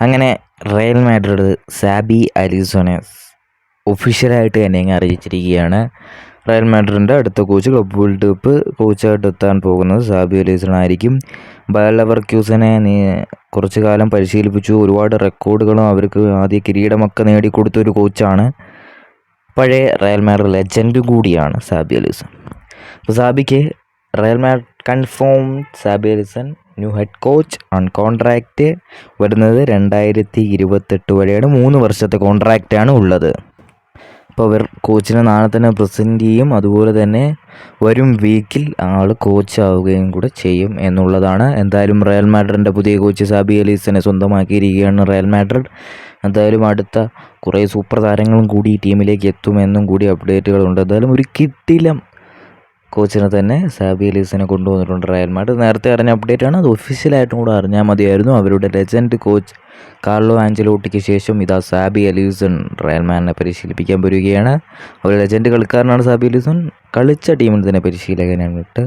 അങ്ങനെ Real Madrid Sabi അലിസോനെ ഒഫീഷ്യലായിട്ട് തന്നെ അങ്ങ് അറിയിച്ചിരിക്കുകയാണ്. റയൽ മാഡ്രിഡിന്റെ അടുത്ത കോച്ച് ക്ലബ് വേൾഡ് കപ്പ് കോച്ചായിട്ട് എത്താൻ പോകുന്നത് സാബി അലിസൺ ആയിരിക്കും ബയർ ക്യൂസനെ നീ കുറച്ച് കാലം പരിശീലിപ്പിച്ചു. ഒരുപാട് റെക്കോർഡുകളും അവർക്ക് ആദ്യ കിരീടമൊക്കെ നേടിക്കൊടുത്ത ഒരു കോച്ചാണ് പഴയ റയൽ മാഡ്രിഡ് ലെജൻഡ് കൂടിയാണ് സാബി അലിസൺ അപ്പോൾ സാബിക്ക് Real mad confirm Xabi Allison new head coach on contract വരുന്നത് രണ്ടായിരത്തി ഇരുപത്തെട്ട് വരെയാണ്. മൂന്ന് വർഷത്തെ കോൺട്രാക്റ്റാണ് ഉള്ളത്. അപ്പോൾ അവർ കോച്ചിനെ നാളെ തന്നെ പ്രസന്റ് ചെയ്യും. അതുപോലെ തന്നെ വരും വീക്കിൽ ആൾ കോച്ച് ആവുകയും കൂടെ ചെയ്യും എന്നുള്ളതാണ്. എന്തായാലും റയൽ മാഡ്രിഡിന്റെ പുതിയ കോച്ച് സാബി അലീസിനെ സ്വന്തമാക്കിയിരിക്കുകയാണ് റയൽ മാഡ്രിഡ്. എന്തായാലും അടുത്ത കുറേ സൂപ്പർ താരങ്ങളും കൂടി ടീമിലേക്ക് എത്തുമെന്നും കൂടി അപ്ഡേറ്റുകളുണ്ട് എന്തായാലും ഒരു കിട്ടിലം കോച്ചിനെ തന്നെ സാബി അലീസിനെ കൊണ്ടുവന്നിട്ടുണ്ട് റയൽ മാഡ്രിഡ്. നേരത്തെ അറിഞ്ഞ അപ്ഡേറ്റ് ആണ്. അത് ഒഫീഷ്യലായിട്ടും കൂടെ അറിഞ്ഞാൽ മതിയായിരുന്നു. അവരുടെ ലെജൻഡ് കോച്ച് കാർലോ ആഞ്ചലോട്ടിക്ക് ശേഷം ഇതാ സാബി അലീസൺ റയൽ മാഡിനെ പരിശീലിപ്പിക്കാൻ വരികയാണ് അവർ ലെജൻഡ് കളിക്കാരനാണ് സാബി അലീസൺ കളിച്ച ടീമിൽ തന്നെ പരിശീലകനായിട്ട്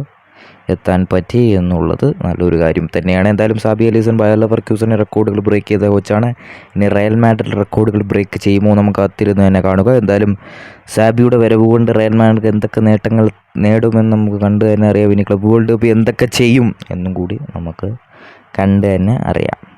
എത്താൻ പറ്റി എന്നുള്ളത് നല്ലൊരു കാര്യം തന്നെയാണ്. എന്തായാലും സാബി അലീസൺ ബയോല ഫർക്യൂസിന്റെ റെക്കോർഡുകൾ ബ്രേക്ക് ചെയ്ത കോച്ചാണ്. ഇനി റയൽ മാഡ്രിഡ് റെക്കോർഡുകൾ ബ്രേക്ക് ചെയ്യുമോ നമുക്ക് കാത്തിരുന്ന് തന്നെ കാണുക. എന്തായാലും സാബിയുടെ വരവ് കൊണ്ട് റയൽ മാഡ്രിഡ് എന്തൊക്കെ നേട്ടങ്ങൾ നേടുമെന്ന് നമുക്ക് കണ്ടു തന്നെ അറിയാം. ഇനി ക്ലബ് വേൾഡ് കപ്പ് എന്തൊക്കെ ചെയ്യും എന്നും കൂടി നമുക്ക് കണ്ട് തന്നെ അറിയാം.